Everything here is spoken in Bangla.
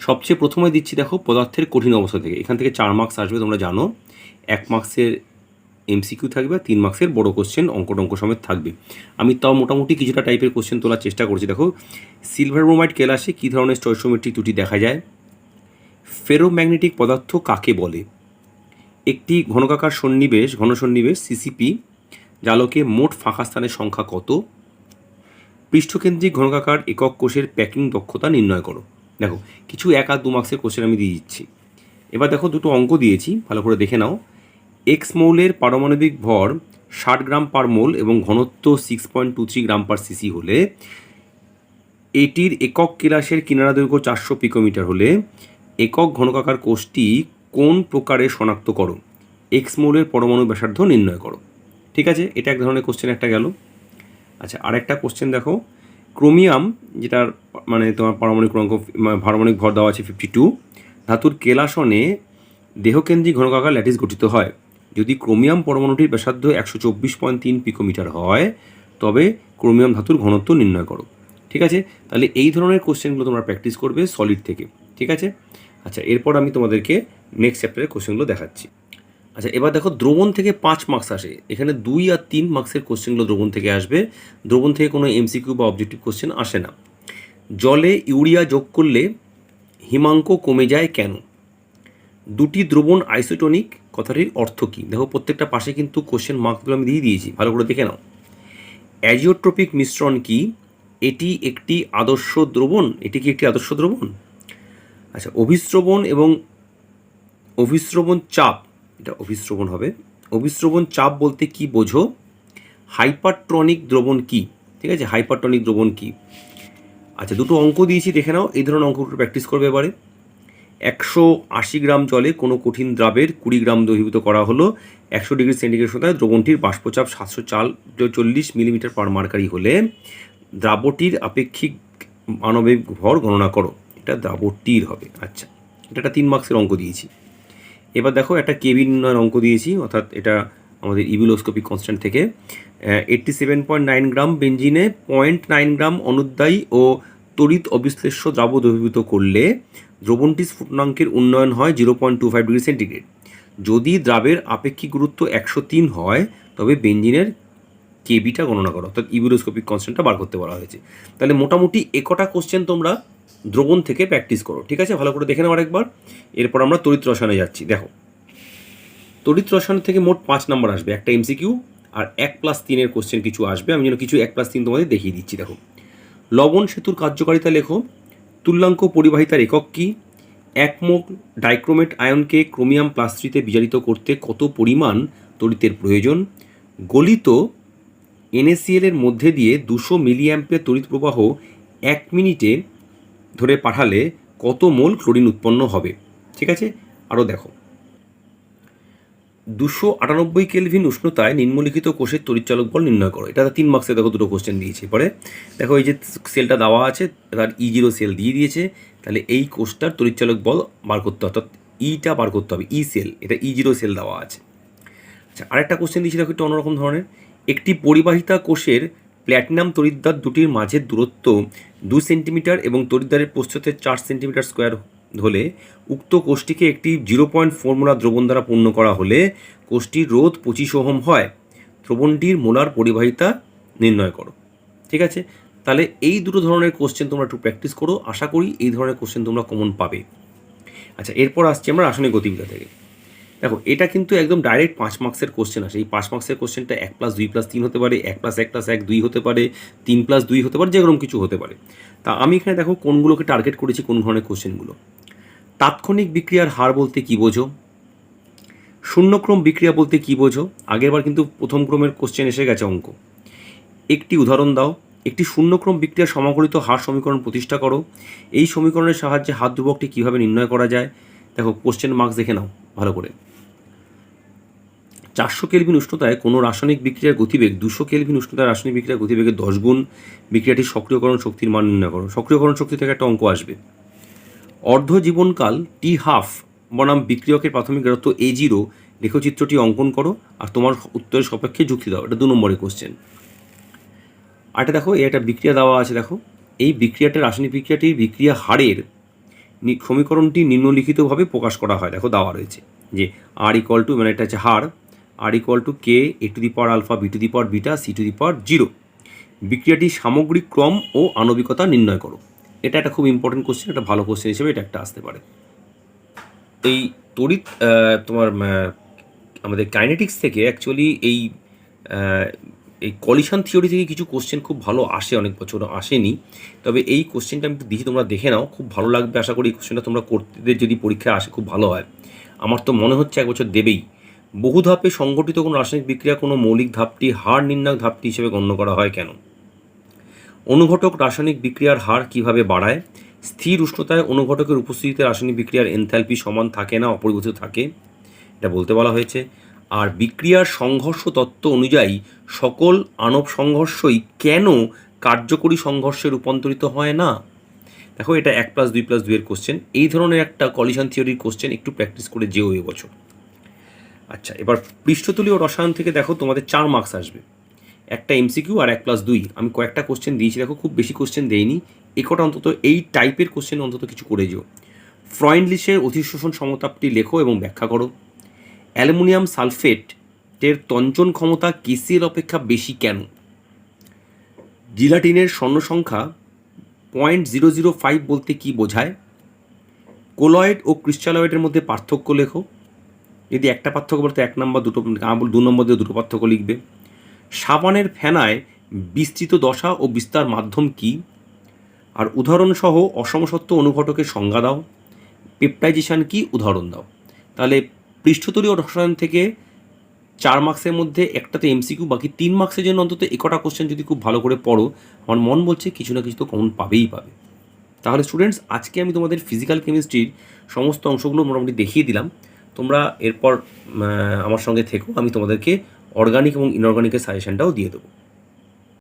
সবচেয়ে প্রথমে দিচ্ছি দেখো পদার্থের কঠিন অবস্থা থেকে। এখান থেকে চার মার্কস আসবে, তোমরা জানো। এক মার্কসের এমসিকিউ থাকবে আর তিন মার্কসের বড় কোশ্চেন অঙ্ক টঙ্ক সমেত থাকবে। আমি তাও মোটামুটি কিছুটা টাইপের কোশ্চেন তোলার চেষ্টা করছি। দেখো সিলভার ব্রোমাইড কেলাসে কী ধরনের স্টয়সোমেট্রিক ত্রুটি দেখা যায়? ফেরোম্যাগনেটিক পদার্থ কাকে বলে? একটি ঘনকাকার সন্নিবেশ, ঘন সন্নিবেশ সিসিপি জালকে মোট ফাঁকা স্থানের সংখ্যা কত? পৃষ্ঠকেন্দ্রিক ঘনকাকার একক কোষের প্যাকিং দক্ষতা নির্ণয় করো। দেখো, কিছু এক আর দু মার্ক্সের কোশ্চেন আমি দিয়ে দিচ্ছি। এবার দেখো দুটো অঙ্ক দিয়েছি, ভালো করে দেখে নাও। এক্স মৌলের পারমাণবিক ভর ষাট গ্রাম পার মোল এবং ঘনত্ব six point two three gram per cc হলে, এটির একক কেলাসের কিনারা দৈর্ঘ্য চারশো পিকোমিটার হলে, একক ঘনকাকার কোষটি কোন প্রকারে শনাক্ত করো? এক্স মৌলের পরমাণু ব্যাসার্ধ নির্ণয় করো। ঠিক আছে? এটা এক ধরনের কোশ্চেন একটা গেল। আচ্ছা আরেকটা কোশ্চেন দেখো। ক্রোমিয়াম, যেটার মানে তোমার পারমাণবিক রঙ্ক পারমাণবিক ভর দেওয়া আছে ফিফটি টু ধাতুর কেলাসনে দেহকেন্দ্রিক ঘনকাকার ল্যাটিস গঠিত হয়। যদি ক্রোমিয়াম পরমাণুটির ব্যাসার্ধ একশো চব্বিশ পয়েন্ট তিন পিকোমিটার হয়, তবে ক্রোমিয়াম ধাতুর ঘনত্ব নির্ণয় করো। ঠিক আছে? তাহলে এই ধরনের কোশ্চেনগুলো তোমরা প্র্যাকটিস করবে সলিড থেকে। ঠিক আছে? আচ্ছা এরপর আমি তোমাদেরকে নেক্সট চ্যাপ্টারের কোশ্চেনগুলো দেখাচ্ছি। আচ্ছা এবার দেখো দ্রবণ থেকে পাঁচ মার্কস আসে। এখানে দুই আর তিন মার্কসের কোশ্চেনগুলো দ্রবণ থেকে আসবে। দ্রবণ থেকে কোনো এমসিকিউ বা অবজেক্টিভ কোশ্চেন আসে না। জলে ইউরিয়া যোগ করলে হিমাঙ্ক কমে যায় কেন? দুটি দ্রবণ আইসোটনিক কথাটির অর্থ কী? দেখো প্রত্যেকটা পাশে কিন্তু কোশ্চেন মার্কগুলো আমি দিয়ে দিয়েছি, ভালো করে দেখে নাও। অ্যাজিওট্রপিক মিশ্রণ কি? এটি একটি আদর্শ দ্রবণ? এটি কি একটি আদর্শ দ্রবণ? আচ্ছা অভিস্রবণ এবং অভিস্রবণ চাপ এটা অভিস্রবণ হবে। অভিস্রবণ চাপ বলতে কি বোঝো? হাইপারট্রনিক দ্রবণ কি? ঠিক আছে? হাইপারট্রনিক দ্রবণ কি? আচ্ছা দুটো অঙ্ক দিয়েছি, দেখে নাও। এই ধরনের অঙ্কগুলো প্র্যাকটিস করবে এবারে। একশো আশি গ্রাম জলে কোনো কঠিন দ্রাবের কুড়ি গ্রাম দ্রবীভূত করা হলো। একশো ডিগ্রি সেন্টিগ্রেড শতায় দ্রবণটির বাষ্পচাপ সাতশো চাল চল্লিশ মিলিমিটার পার মার্কারি হলে দ্রাবটির আপেক্ষিক মানবিক ভর গণনা করো। এটা দ্রাবটির হবে। আচ্ছা এটা একটা তিন মার্ক্সের অঙ্ক দিয়েছি। এবার দেখো, একটা কেবিন অঙ্ক দিয়েছি, অর্থাৎ এটা আমাদের ইভিলোস্কোপিক কনস্ট্যান্ট থেকে। Eighty seven point nine gram বেঞ্জিনে point nine gram অনুদ্যায়ী ও তড়িৎ অবিশ্লেষ্য দ্রাব দ্রবীভূত করলে দ্রবণটি স্ফুটনাঙ্কের উন্নয়ন হয় zero point two five degree centigrade যদি দ্রাবের আপেক্ষিক গুরুত্ব একশো তিন হয়, তবে বেঞ্জিনের কেবিটা গণনা করো, অর্থাৎ ইভিলোস্কোপিক কনস্ট্যান্টটা বার করতে বলা হয়েছে। তাহলে মোটামুটি একটা কোশ্চেন তোমরা দ্রবণ থেকে প্র্যাকটিস করো, ঠিক আছে? ভালো করে দেখে নাও আরেকবার। এরপর আমরা তড়িৎ রসায়নে যাচ্ছি, দেখো। তড়িৎ রসায়ন থেকে মোট পাঁচ নাম্বার আসবে, একটা এমসিকিউ আর এক প্লাস তিনের কোশ্চেন কিছু আসবে। আমি যেন কিছু এক প্লাস তিন তোমাদের দেখিয়ে দিচ্ছি, দেখো। লবণ সেতুর কার্যকারিতা লেখো, তুল্যাঙ্ক পরিবাহিতার একক কী? এক মোল ডাইক্রোমেট আয়নকে ক্রোমিয়াম প্লাস থ্রিতে বিজারিত করতে কত পরিমাণ তড়িতের প্রয়োজন? গলিত এর মধ্যে দিয়ে দুশো মিলিঅ্যাম্পের তড়িৎ প্রবাহ এক মিনিটে ধরে পাঠালে কত মোল ক্লোরিন উৎপন্ন হবে? ঠিক আছে? আরও দেখো। দুশো আটানব্বই কেলভিন উষ্ণতায় নিম্নলিখিত কোষের তড়িৎচালক বল নির্ণয় করো। এটা তিন মার্ক্সে দেখো দুটো কোশ্চেন দিয়েছে। পরে দেখো এই যে সেলটা দেওয়া আছে, তার ই জিরো সেল দিয়ে দিয়েছে, তাহলে এই কোষটার তড়িৎচালক বল বার করতে হবে, অর্থাৎ ইটা বার করতে হবে ই সেল এটা ই জিরো সেল দেওয়া আছে। আচ্ছা আরেকটা কোশ্চেন দিয়েছি, দেখো একটু অন্যরকম ধরনের। একটি পরিবাহিতা কোষের প্ল্যাটিনাম তড়িৎদ্বার দুটির মাঝের দূরত্ব দু সেন্টিমিটার এবং তড়িৎদ্বারের প্রস্থতে চার সেন্টিমিটার স্কোয়ার হলে উক্ত কোষটিকে একটি জিরো পয়েন্ট ফোর মোলার দ্রবণ দ্বারা পূর্ণ করা হলে কোষটির রোধ পঁচিশ ওহম হয়। দ্রবণটির মোলার পরিবাহিতা নির্ণয় করো। ঠিক আছে? তাহলে এই দুটো ধরনের কোশ্চেন তোমরা একটু প্র্যাকটিস করো। আশা করি এই ধরনের কোশ্চেন তোমরা কমন পাবে। আচ্ছা এরপর আসছি আমরা রাসায়নিক গতিবিদ্যা থেকে। দেখো, এটা কিন্তু একদম ডাইরেক্ট পাঁচ মার্ক্সের কোশ্চেন আসে। এই পাঁচ মার্ক্সের কোশ্চেনটা এক প্লাস দুই প্লাস তিন হতে পারে, এক প্লাস এক প্লাস এক, দুই হতে পারে, তিন প্লাস দুই হতে পারে, যেরকম কিছু হতে পারে। তা আমি এখানে দেখো কোনগুলোকে টার্গেট করেছি, কোন ধরনের কোশ্চেনগুলো তাৎক্ষণিক বিক্রিয়ার হার বলতে কী বোঝো? শূন্যক্রম বিক্রিয়া বলতে কী বোঝো? আগেরবার কিন্তু প্রথম ক্রমের কোশ্চেন এসে গেছে অঙ্ক। একটি উদাহরণ দাও। একটি শূন্যক্রম বিক্রিয়ার সমাকলিত হার সমীকরণ প্রতিষ্ঠা করো। এই সমীকরণের সাহায্যে হাত ধ্রুবকটি কীভাবে নির্ণয় করা যায়? দেখো কোশ্চেন মার্কস দেখে নাও, ভালো করে। চারশো কেলভিন উষ্ণতায় কোনো রাসায়নিক বিক্রিয়ার গতিবেগ, দুশো কেলভিন উষ্ণতায় রাসায়নিক বিক্রিয়ার গতিবেগের দশ গুণ বিক্রিয়াটির সক্রিয়করণ শক্তির মান নির্ণয় করো। সক্রিয়করণ শক্তি থেকে একটা অঙ্ক আসবে। অর্ধ জীবনকাল টি হাফ বনাম বিক্রিয়কের প্রাথমিক গারত্ব এ জিরো লেখচিত্রটি অঙ্কন করো আর তোমার উত্তরের সপক্ষে যুক্তি দাও। এটা দু নম্বরের কোশ্চেন আর এটা দেখো, এই একটা বিক্রিয়া দেওয়া আছে, দেখো। এই বিক্রিয়াটা রাসায়নিক বিক্রিয়াটির বিক্রিয়া হারের সমীকরণটি নিম্নলিখিতভাবে প্রকাশ করা হয়। দেখো, দেওয়া রয়েছে যে আর ইকুয়াল টু মানে এটা হচ্ছে হার। R equal to k A to the power alpha B to the power beta C to the power zero বিক্রিয়াটির সামগ্রিক ক্রম ও আণবিকতা নির্ণয় করো। এটা একটা খুব ইম্পর্টেন্ট কোশ্চেন একটা ভালো কোশ্চেন হিসেবে এটা একটা আসতে পারে। এই তড়িৎ তোমার আমাদের কাইনেটিক্স থেকে অ্যাকচুয়ালি এই এই কলিশন থিওরি থেকে কিছু কোশ্চেন খুব ভালো আসে, অনেক বছর আসেনি। তবে এই কোশ্চেনটা আমি দিচ্ছি তোমরা দেখে নাও। খুব ভালো লাগবে, আশা করি এই কোশ্চেনটা তোমরা করতে, যদি পরীক্ষায় আসে, খুব ভালো হয়। আমার তো মনে হচ্ছে এক বছর দেবেই। বহু ধাপে সংগঠিত কোনো রাসায়নিক বিক্রিয়া কোনো মৌলিক ধাপটি, হার নির্ণায়ক ধাপটি হিসেবে গণ্য করা হয় কেন? অনুঘটক রাসায়নিক বিক্রিয়ার হার কীভাবে বাড়ায়? স্থির উষ্ণতায় অনুঘটকের উপস্থিতিতে রাসায়নিক বিক্রিয়ার এনথ্যালপি সমান থাকে না, অপরিবর্তিত থাকে? এটা বলতে বলা হয়েছে। আর বিক্রিয়ার সংঘর্ষ তত্ত্ব অনুযায়ী সকল আণব সংঘর্ষই কেন কার্যকরী সংঘর্ষে রূপান্তরিত হয় না? দেখো এটা এক প্লাস দুই প্লাস দুইয়ের কোশ্চেন এই ধরনের একটা কলিশন থিওরির কোশ্চেন একটু প্র্যাকটিস করে যেও এবছর আচ্ছা এবার পৃষ্ঠতলীয় রসায়ন থেকে দেখো তোমাদের চার মার্কস আসবে। একটা এমসিকিউ আর এক প্লাস দুই। আমি কয়েকটা কোশ্চেন দিয়েছি, দেখো খুব বেশি কোশ্চেন দেইনি। একটা অন্তত এই টাইপের কোশ্চেন অন্তত কিছু করে যেও। ফ্রয়েন্ডলিশের অধিশোষণ সমতাপটি লেখো এবং ব্যাখ্যা করো। অ্যালুমিনিয়াম সালফেটের তঞ্চন ক্ষমতা কেসিএল অপেক্ষা বেশি কেন? জিলাটিনের স্বর্ণ সংখ্যা পয়েন্ট জিরো জিরো ফাইভ বলতে কী বোঝায়? কোলয়েড ও ক্রিস্টালয়েডের মধ্যে পার্থক্য লেখো। যদি একটা পার্থক্য বলতে এক নম্বর, দুটো দু নম্বর দিয়ে দুটো পার্থক্য লিখবে। সাবানের ফেনায় বিস্তৃত দশা ও বিস্তার মাধ্যম কি? আর উদাহরণসহ অসমসত্ব অনুঘটকের সংজ্ঞা দাও। পেপটাইজেশন কি? উদাহরণ দাও। তাহলে পৃষ্ঠতলীয় রসায়ন থেকে চার মার্কসের মধ্যে একটাতে এমসিকিউ বাকি তিন মার্কসের জন্য অন্তত একটা কোশ্চেন যদি খুব ভালো করে পড়ো, আমার মন বলছে কিছু না কিছু তো কমন পাবেই পাবে। তাহলে স্টুডেন্টস আজকে আমি তোমাদের ফিজিক্যাল কেমিস্ট্রির সমস্ত অংশগুলো মোটামুটি দেখিয়ে দিলাম। তোমরা এরপর আমার সঙ্গে থেকো আমি তোমাদেরকে অর্গানিক এবং ইনঅর্গানিকের সাজেশনটাও দিয়ে দেবো।